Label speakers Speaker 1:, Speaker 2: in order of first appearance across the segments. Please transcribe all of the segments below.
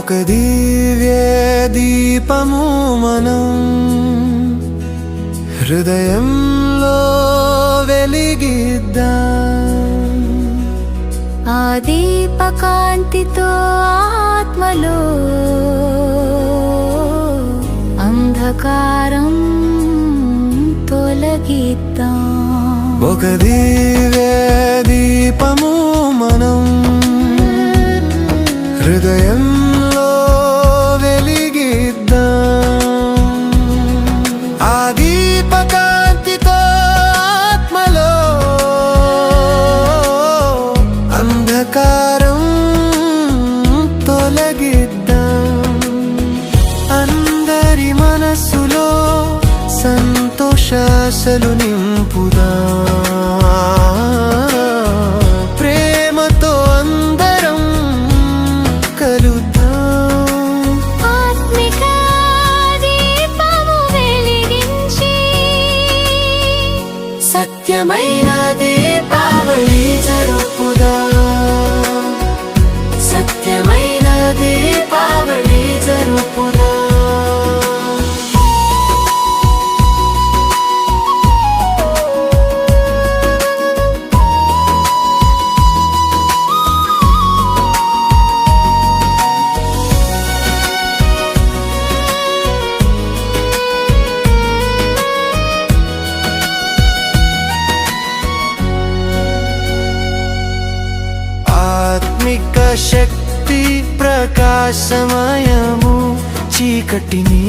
Speaker 1: ఒక దివ్య దీపము మనం హృదయంలో వెలిగిద్దాం.
Speaker 2: ఆ దీపకాంతితో ఆత్మలో అంధకారం తొలగిద్దాం.
Speaker 1: ఒక దివ్య దీపము మనం హృదయంలో నింపుదా ప్రేమతో అందరం కలుద్దాం.
Speaker 2: ఆత్మిక దీపము
Speaker 1: శక్తి ప్రకాశమయము చీకటిని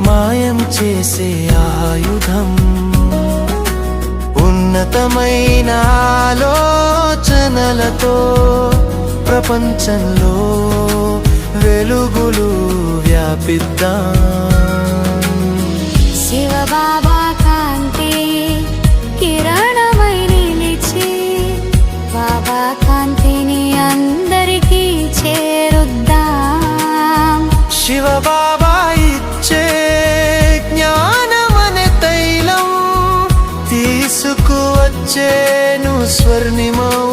Speaker 1: మాయం చేసే ఆయుధం. ఉన్నతమైన ఆలోచనలతో ప్రపంచంలో వెలుగులు వ్యాపిద్దాం. ernimo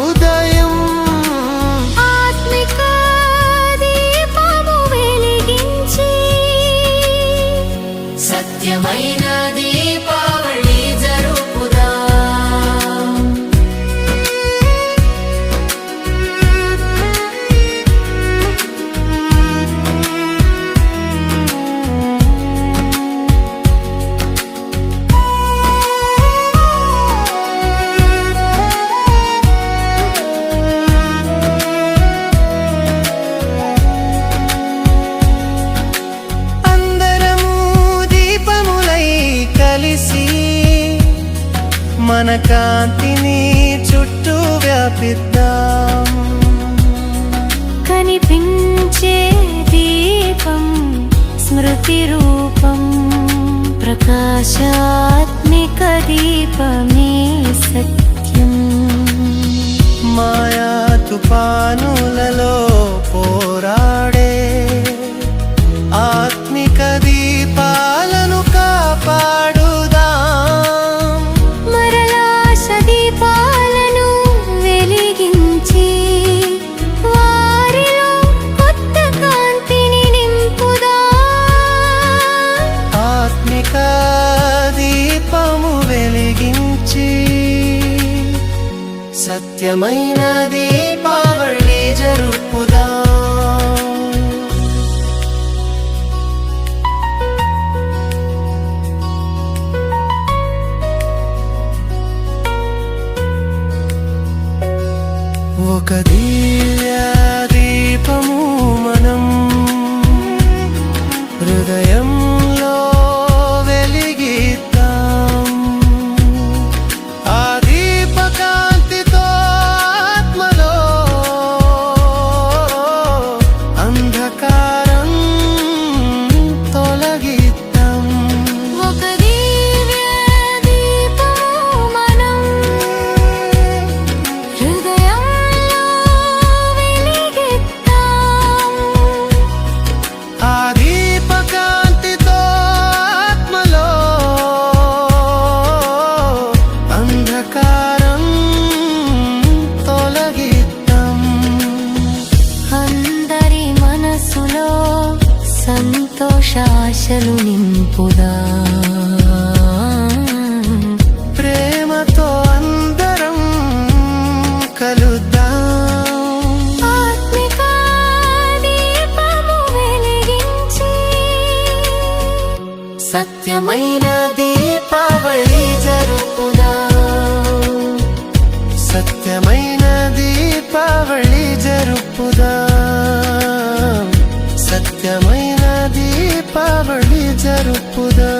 Speaker 1: మన కాంతిని చుట్టూ వ్యాపిద్దాం.
Speaker 2: కనిపించే దీపం స్మృతి రూపం ప్రకాశాత్మిక దీపమే
Speaker 1: సత్యమైన దీపావళి జరుపుదా. ఒక దీ
Speaker 2: ఆశలు నింపుదా?
Speaker 1: ప్రేమతో అందరం కలుద్దాం. సత్యమైన దీపావళి జరుపుదా? సత్యమైన దీపావళి జరుపుదా? సత్యమైన దీపావళి జరుపుదా